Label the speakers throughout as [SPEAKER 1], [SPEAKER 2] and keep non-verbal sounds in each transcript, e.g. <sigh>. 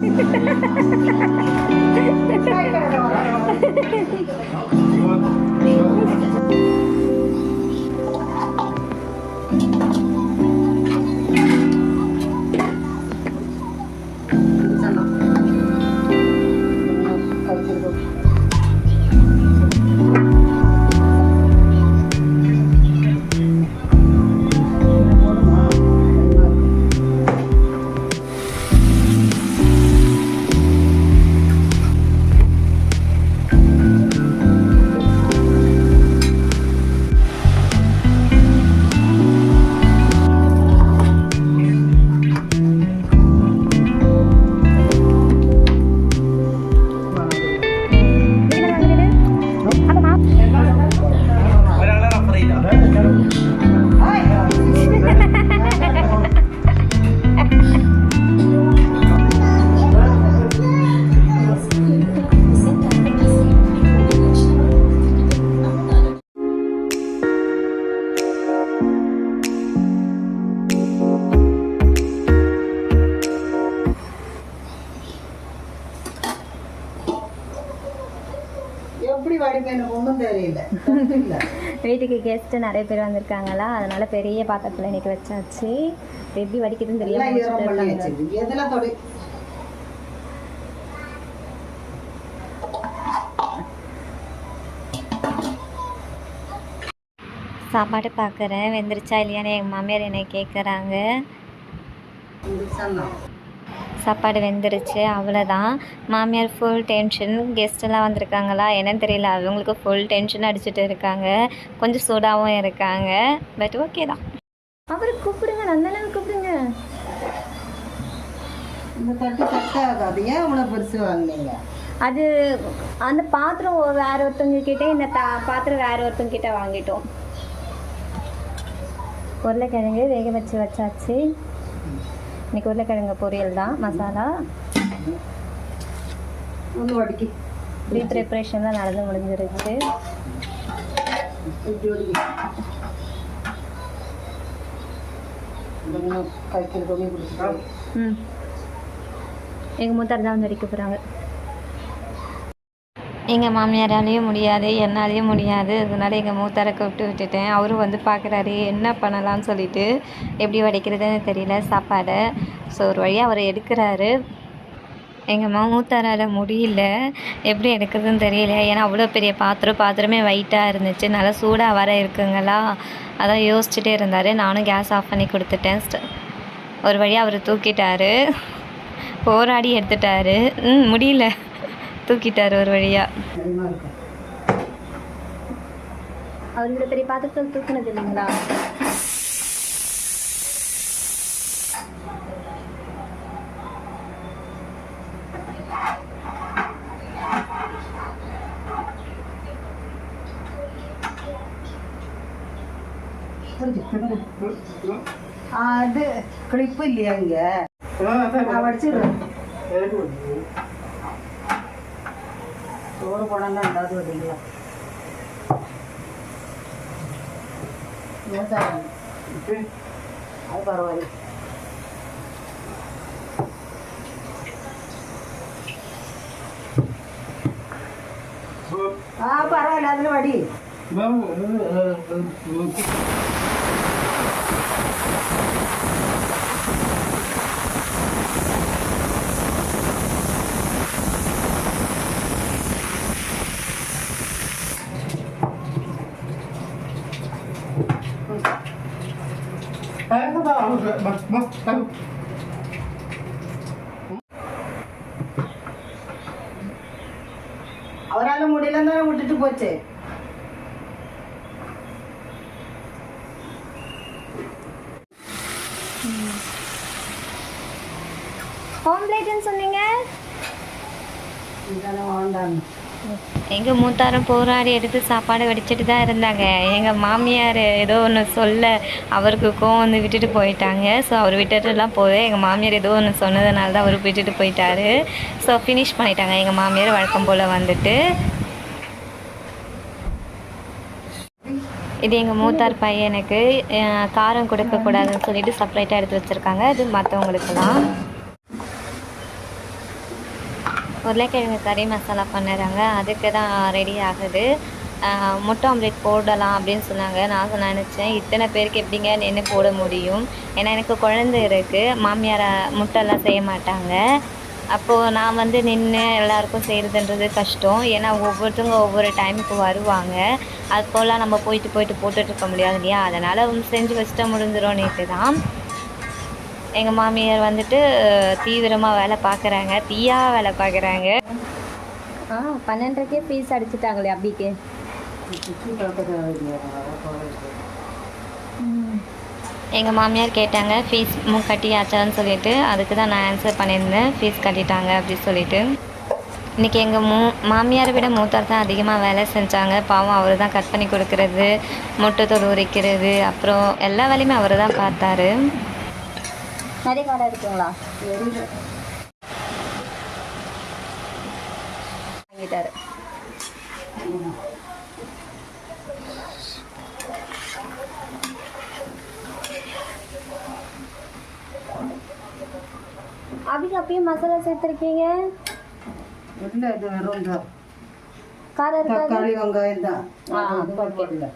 [SPEAKER 1] 最後の。
[SPEAKER 2] வீட்டுக்கு கெஸ்ட்டு நிறைய பேர் வந்திருக்காங்களா? அதனால பெரிய பாத்திரத்தில் இன்னைக்கு வச்சாச்சு. எப்படி
[SPEAKER 1] ஈரம்
[SPEAKER 2] தெரியாம சாப்பாடு பார்க்குறேன் வெந்துருச்சா இல்லையான்னு எங்கள் மாமியார் என்னை கேட்குறாங்க சாப்பாடு வெந்துருச்சு அவ்வளோதான் மாமியார் ஃபுல் டென்ஷன் கெஸ்ட்டெல்லாம் வந்திருக்காங்களா? என்னன்னு தெரியல. அவங்களுக்கு ஃபுல் டென்ஷன் அடிச்சுட்டு இருக்காங்க. கொஞ்சம் சூடாகவும் இருக்காங்க. பட் ஓகே தான். அவரை கூப்பிடுங்க. நந்தனாவை கூப்பிடுங்க.
[SPEAKER 1] இந்த தட்டு செட் ஆகாது. ஏன் இவ்வளோ பெருசு வாங்குனீங்க?
[SPEAKER 2] அது அந்த பாத்திரம் வேற ஒருத்தவங்க கிட்ட இந்த தா பாத்திரம் வேற ஒருத்தவங்க கிட்ட வாங்கிட்டோம். உருளைக்கிழங்கு வேக வச்சு வச்சாச்சு. இன்னைக்கு உருளைக்கிழங்கு பொரியல் தான் மசாலா. ப்ரீ ப்ரிப்ரேஷன்லாம் நடந்து முடிஞ்சிருச்சு. எங்கள் மூத்தார் தான் வந்து அடிக்க போகிறாங்க எங்கள் மாமியாராலேயும் முடியாது என்னாலேயும் முடியாது. அதனால எங்கள் மூத்தாரை கூப்பிட்டு விட்டுட்டேன். அவரும் வந்து பார்க்குறாரு என்ன பண்ணலாம்னு சொல்லிட்டு எப்படி வடிக்கிறதுன்னு தெரியல சாப்பாடை. ஸோ ஒரு வழியாக அவர் எடுக்கிறாரு. எங்கள் மா மூத்தாரால் முடியல. எப்படி எடுக்கிறதுன்னு தெரியல. ஏன்னா அவ்வளோ பெரிய பாத்திரம் பாத்திரமே வெயிட்டாக இருந்துச்சு. நல்லா சூடாக வர இருக்குங்களா? அதான் யோசிச்சுட்டே இருந்தார். நானும் கேஸ் ஆஃப் பண்ணி கொடுத்துட்டேன். ஸ்ட- ஒரு வழியாக அவர் தூக்கிட்டாரு. போராடி எடுத்துட்டாரு. ம் முடியல. தூக்கிட்டாரு ஒரு வழியாக
[SPEAKER 1] அதிகமாக இருக்கும்
[SPEAKER 2] அவர் இந்த பெரிய பாத்திரத்தில் தூக்குனது இல்லைங்களா?
[SPEAKER 1] அது கிளிப்பு இல்லையா இங்க? நான் வடிச்சிடுறேன் சோறு போனா ரெண்டாவது வடிங்களா அது பரவாயில்ல. ஆ பரவாயில்ல அதில் வடி. அவரால் முடியலன்னு தானே விட்டுட்டு போச்சு.
[SPEAKER 2] ஆம்லேட்னு சொன்னீங்க?
[SPEAKER 1] இதெல்லாம் வேண்டாம்
[SPEAKER 2] எங்கள் மூத்தாரும் போராடி எடுத்து சாப்பாடு வடிச்சிட்டு தான் இருந்தாங்க. எங்கள் மாமியார் ஏதோ ஒன்று சொல்ல அவருக்கு கோவம் வந்து விட்டுட்டு போயிட்டாங்க. ஸோ அவர் விட்டுட்டுலாம் போய் எங்கள் மாமியார் ஏதோ ஒன்று சொன்னதுனால தான் அவர் விட்டுட்டு போயிட்டாரு. ஸோ ஃபினிஷ் பண்ணிட்டாங்க எங்கள் மாமியார் வழக்கம் போல் வந்துட்டு. இது எங்கள் மூத்தார் பையனுக்கு காரம் கொடுக்கக்கூடாதுன்னு சொல்லிட்டு செப்பரேட்டாக எடுத்து வச்சுருக்காங்க. இது மற்றவங்களுக்குலாம் உருளைக்கிழங்கு கறி மசாலா பண்ணுறாங்க. அதுக்கு தான் ரெடி ஆகுது. முட்டை ஆம்லேட் போடலாம் அப்படின்னு சொன்னாங்க. நான் நினச்சேன் இத்தனை பேருக்கு எப்படிங்க நின்று போட முடியும்? ஏன்னா எனக்கு குழந்தை இருக்குது மாமியார் முட்டைலாம் செய்ய மாட்டாங்க. அப்போது நான் வந்து நின்று எல்லாருக்கும் செய்கிறதுன்றது கஷ்டம். ஏன்னா ஒவ்வொருத்தவங்க ஒவ்வொரு டைமுக்கு வருவாங்க. அது போல் நம்ம போயிட்டு போயிட்டு போட்டுட்டு இருக்க முடியாது இல்லையா? அதனால் செஞ்சு வச்சுட்டா முடிஞ்சிடும் நேற்று தான். எங்கள் மாமியார் வந்துட்டு தீவிரமாக வேலை பார்க்குறாங்க தீயா வேலை பார்க்குறாங்க ஆ பன்னெண்டரைக்கே ஃபீஸ் அடிச்சிட்டாங்களே
[SPEAKER 1] பார்க்குறது
[SPEAKER 2] எங்கள் மாமியார் கேட்டாங்க ஃபீஸ் மு கட்டியாச்சான்னு சொல்லிட்டு அதுக்கு தான் நான் ஆன்சர் பண்ணியிருந்தேன். ஃபீஸ் கட்டிட்டாங்க அப்படி சொல்லிட்டு. இன்றைக்கி எங்கள் மூ மாமியாரை விட மூத்தார் தான் அதிகமாக வேலை செஞ்சாங்க. பாவம் அவர் தான் கட் பண்ணி கொடுக்கறது முட்டை தோல் உரிக்கிறது அப்புறம் எல்லா வேலையுமே அவர் தான் பார்த்தாரு. நிறைய கடை இருக்குங்களா வாங்கிட்டாரு. அபிக்கு அப்பயும் மசாலா சேர்த்துருக்கீங்க?
[SPEAKER 1] இல்லை இது வெறும் தான்
[SPEAKER 2] காரம்
[SPEAKER 1] தக்காளி வெங்காயம் தான்.
[SPEAKER 2] ஆ.
[SPEAKER 1] போடல.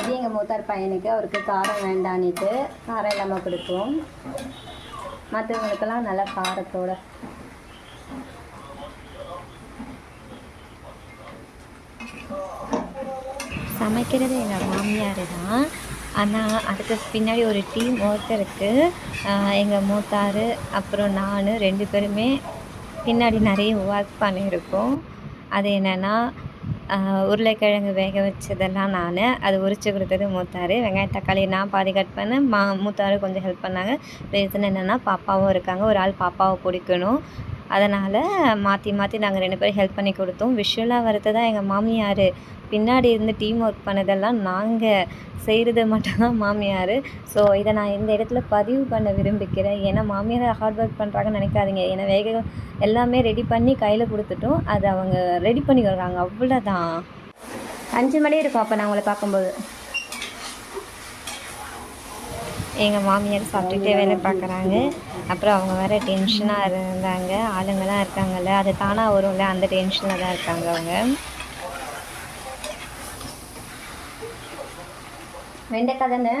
[SPEAKER 2] இது எங்கள் மூத்தார் பையனுக்கு அவருக்கு காரம் வேண்டான்னுட்டு காரம் இல்லாமல் கொடுப்போம் மற்றவங்களுக்கெல்லாம் நல்லா காரத்தோட. சமைக்கிறது எங்கள் மாமியார் தான். ஆனால் அதுக்கு பின்னாடி ஒரு டீம் ஒர்க் இருக்குது எங்கள் மூத்தார் அப்புறம் நான் ரெண்டு பேருமே பின்னாடி நிறைய ஒர்க் பண்ணியிருக்கோம். அது என்னென்னா உருளைக்கிழங்கு வேக வச்சதெல்லாம் நான். அது உரித்து கொடுத்தது மூத்தார். வெங்காயம் தக்காளி நான் பாதி கட் பண்ணேன் மா மூத்தார் கொஞ்சம் ஹெல்ப் பண்ணாங்க. ரீசன் என்னென்னா பாப்பாவும் இருக்காங்க. ஒரு ஆள் பாப்பாவை பிடிக்கணும். அதனால் மாற்றி மாற்றி நாங்கள் ரெண்டு பேரும் ஹெல்ப் பண்ணி கொடுத்தோம். விஷுவலாக வரது தான் எங்கள் மாமியார். பின்னாடி இருந்து டீம் ஒர்க் பண்ணதெல்லாம் நாங்கள் செய்கிறது மட்டும்தான் மாமியார். ஸோ இதை நான் இந்த இடத்துல பதிவு பண்ண விரும்பிக்கிறேன். ஏன்னா மாமியார் ஹார்ட் ஒர்க் பண்ணுறாங்கன்னு நினைக்காதீங்க. ஏன்னா வேக எல்லாமே ரெடி பண்ணி கையில் கொடுத்துட்டோம். அது அவங்க ரெடி பண்ணி வர்றாங்க அவ்வளோதான் அஞ்சு மணி இருக்கும் அப்போ நான் உங்களை பார்க்கும்போது. எங்கள் மாமியார் சாப்பிட்டுட்டே வேலை பார்க்குறாங்க. அப்புறம் அவங்க வேறு டென்ஷனாக இருந்தாங்க. ஆளுங்கெல்லாம் இருக்காங்கல்ல அது தானாக வரும்ல அந்த டென்ஷனில் தான் இருக்காங்க அவங்க. வெண்டைக்காய் தானே?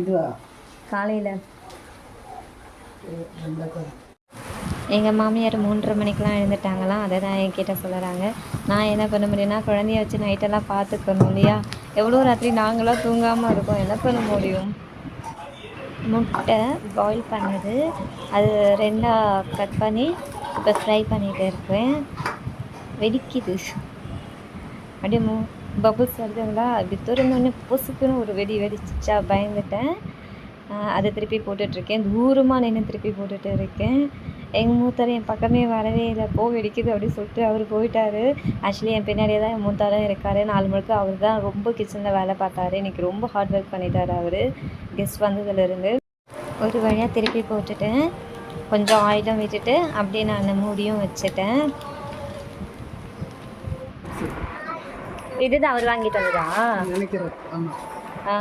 [SPEAKER 1] இதுவா?
[SPEAKER 2] காலையில். எங்கள் மாமியார் மூன்றரை மணிக்கெலாம் எழுந்துட்டாங்களாம். அதை தான் என்கிட்ட சொல்லுறாங்க. நான் என்ன பண்ண முடியும்னா குழந்தைய வச்சு நைட்டெல்லாம் பார்த்துக்கணும் இல்லையா? எவ்வளோ ராத்திரி நாங்களாம் தூங்காமல் இருக்கோம். என்ன பண்ண முடியும்? முட்டை பாயில் பண்ணது. அது ரெண்டாக கட் பண்ணி இப்போ ஃப்ரை பண்ணிகிட்டு இருக்கேன். வெடிக்குது. அப்படியே மூ பபுள்ஸ் வருதுங்களா? அப்படி திறந்தோடனே பொசுக்குன்னு ஒரு வெடி வெடிச்சிச்சா? பயந்துட்டேன். அதை திருப்பி போட்டுட்ருக்கேன். தூரமாக நின்று திருப்பி போட்டுட்டு இருக்கேன் எங்கள் மூத்தார் என் பக்கமே வரவே இல்லை. போ வெடிக்குது அப்படின்னு சொல்லிட்டு அவர் போயிட்டாரு. ஆக்சுவலி என் பின்னாடியே தான் என் மூத்தாரும் இருக்கார். நாலு முழுக்க அவர் தான் ரொம்ப கிச்சனில் வேலை பார்த்தாரு. இன்னைக்கு ரொம்ப ஹார்ட் ஒர்க் பண்ணிட்டாரு அவர். கெஸ்ட் வந்ததுலேருந்து. ஒரு வழியாக திருப்பி போட்டுட்டேன். கொஞ்சம் ஆயிலும் விட்டுட்டு அப்படியே நான் மூடியும் வச்சுட்டேன். இதுதான் அவர் வாங்கிட்டு வந்ததா?
[SPEAKER 1] நினைக்கிறேன்.
[SPEAKER 2] ஆ.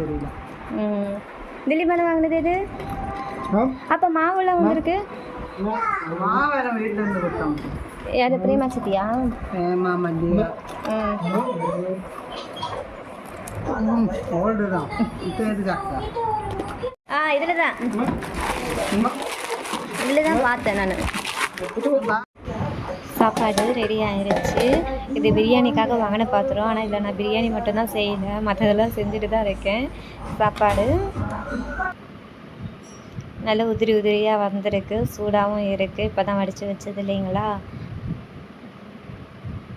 [SPEAKER 1] தெரியல
[SPEAKER 2] ம். திலீபான வாங்கினது இது
[SPEAKER 1] ஆ?
[SPEAKER 2] அப்போ மாவுலாம் வந்திருக்கு யார் பிரேமா சித்தியா ஆ இதில் தான் இதில் தான் பார்த்தேன் நான். சாப்பாடு ரெடி ஆயிருச்சு. இது பிரியாணிக்காக வாங்கின பாத்திரம். ஆனால் இதில் நான் பிரியாணி மட்டும்தான் செய்யலை. மற்றதெல்லாம் செஞ்சுட்டு தான் இருக்கேன். சாப்பாடு நல்ல உதிரி உதிரியாக வந்திருக்கு. சூடாகவும் இருக்குது இப்போ தான் வடித்து வச்சது இல்லைங்களா?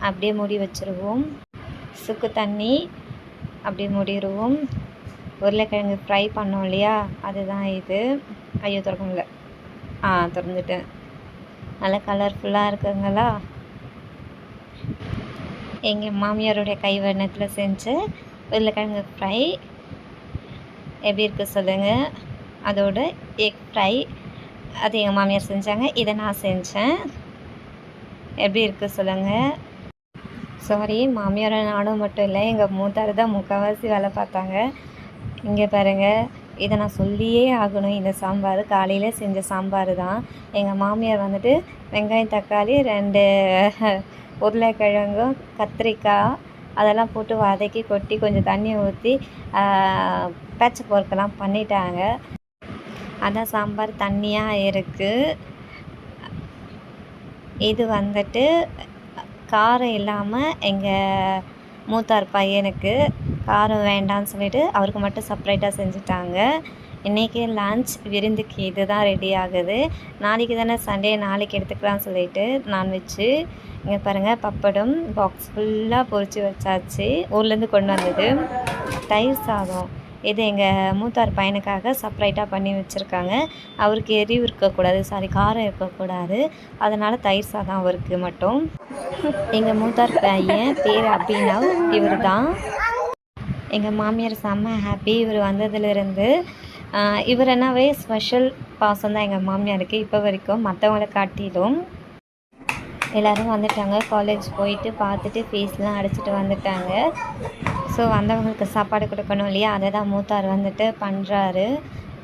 [SPEAKER 2] அப்படியே மூடி வச்சுருவோம். சுக்கு தண்ணி அப்படியே மூடிடுவோம் உருளைக்கிழங்கு ஃப்ரை பண்ணோம் இல்லையா? அதுதான் இது. ஐயோ திறக்க முடியல ஆ திறந்துட்டேன். நல்லா கலர்ஃபுல்லாக இருக்குங்களா? எங்கள் மாமியாருடைய கைவண்ணத்தில் செஞ்ச உருளைக்கிழங்கு ஃப்ரை எப்படி இருக்குது சொல்லுங்கள் அதோட எக் ஃப்ரை அது எங்கள் மாமியார் செஞ்சாங்க. இதை நான் செஞ்சேன். எப்படி இருக்குது சொல்லுங்கள் சாரி மாமியார் நானும் மட்டும் இல்லை எங்கள் மூத்தார் தான் முக்கால்வாசி வேலை பார்த்தாங்க. இங்கே பாருங்கள் இதை நான் சொல்லியே ஆகணும். இந்த சாம்பார் காலையில் செஞ்ச சாம்பார் தான். எங்கள் மாமியார் வந்துட்டு வெங்காயம் தக்காளி ரெண்டு <laughs> உருளைக்கிழங்கும் கத்திரிக்காய் அதெல்லாம் போட்டு வதக்கி கொட்டி கொஞ்சம் தண்ணி ஊற்றி பேச்ச பொருட்கெல்லாம் பண்ணிட்டாங்க. அதான் சாம்பார் தண்ணியாக இருக்குது இது வந்துட்டு காரம் இல்லாமல் எங்கள் மூத்தார் பையனுக்கு காரம் வேண்டான்னு சொல்லிவிட்டு அவருக்கு மட்டும் செப்பரேட்டாக செஞ்சுட்டாங்க. இன்றைக்கி லன்ச் விருந்துக்கு இது தான் ரெடி ஆகுது. நாளைக்கு தானே சண்டே நாளைக்கு எடுத்துக்கலாம்னு சொல்லிட்டு நான்வெஜ்ஜு இங்கே பாருங்கள் பப்படம் பாக்ஸ் ஃபுல்லாக பொறிச்சு வச்சாச்சு. ஊர்லேருந்து கொண்டு வந்தது. தயிர் சாதம். இது எங்கள் மூத்தார் பையனுக்காக செப்பரேட்டாக பண்ணி வச்சுருக்காங்க. அவருக்கு எரிவு இருக்கக்கூடாது. சாரி காரம் இருக்கக்கூடாது. அதனால் தயிர் சாதம் அவருக்கு மட்டும். எங்கள் மூத்தார் பையன் பேர் அபினவ். இவர் தான் எங்கள் மாமியார் செம்ம ஹாப்பி இவர் வந்ததுலேருந்து இவர் என்னவே ஸ்பெஷல் பாசம் தான் எங்கள் மாமியாருக்கு இப்போ வரைக்கும். மற்றவங்கள காட்டிலும் எல்லோரும் வந்துட்டாங்க. காலேஜ் போயிட்டு பார்த்துட்டு ஃபீஸ்லாம் அடிச்சிட்டு வந்துட்டாங்க. ஸோ வந்தவங்களுக்கு சாப்பாடு கொடுக்கணும் இல்லையா? அதை தான் மூத்தார் வந்துட்டு பண்ணுறாரு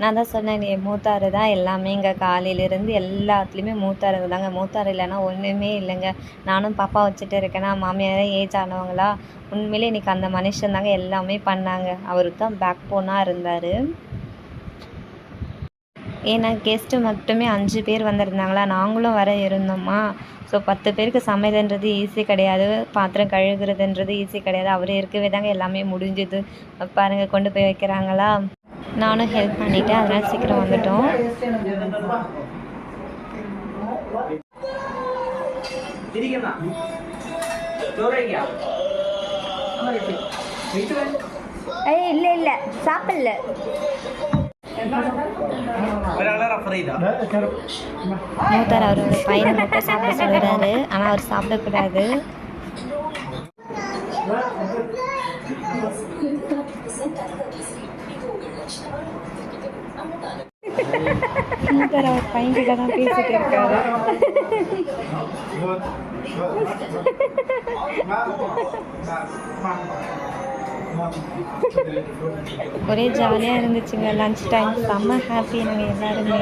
[SPEAKER 2] நான் தான் சொன்னேன் நீ மூத்தாறு தான் எல்லாமே. இங்கே காலையிலேருந்து எல்லாத்துலேயுமே மூத்தாறு தாங்க. மூத்தாறு இல்லைன்னா ஒன்றுமே இல்லைங்க. நானும் பாப்பா வச்சுட்டு இருக்கேன்னா மாமியாரே ஏஜ் ஆனவங்களா உண்மையிலே இன்றைக்கி அந்த மனுஷன் தாங்க எல்லாமே பண்ணாங்க. அவருக்கு தான் பேக் போனாக இருந்தார். ஏன்னா கெஸ்ட்டு மட்டுமே அஞ்சு பேர் வந்திருந்தாங்களா? நாங்களும் வர இருந்தோமா? ஸோ பத்து பேருக்கு சமையல்ன்றது ஈஸி கிடையாது. பாத்திரம் கழுகுறதுன்றது ஈஸி கிடையாது. அவர் இருக்கவே தாங்க எல்லாமே முடிஞ்சுது. பாருங்கள் கொண்டு போய் வைக்கிறாங்களா? நானும் ஹெல்ப் பண்ணிவிட்டேன் அதனால் சீக்கிரம் வந்துட்டோம். ஏய் இல்லை இல்லை. சாப்பிடல. மூத்தார் அவர் ஒரு பையனை மட்டும் சாப்பிட சொல்கிறாரு ஆனால் அவர் சாப்பிடக்கூடாது. மூத்தார் அவர் பையன்கிட்ட தான் பேசிட்டு இருக்காரு. ஒரே ஜாலியாக இருந்துச்சுங்க லன்ச் டைம் செம்ம ஹாப்பி நாங்கள் எல்லாருமே.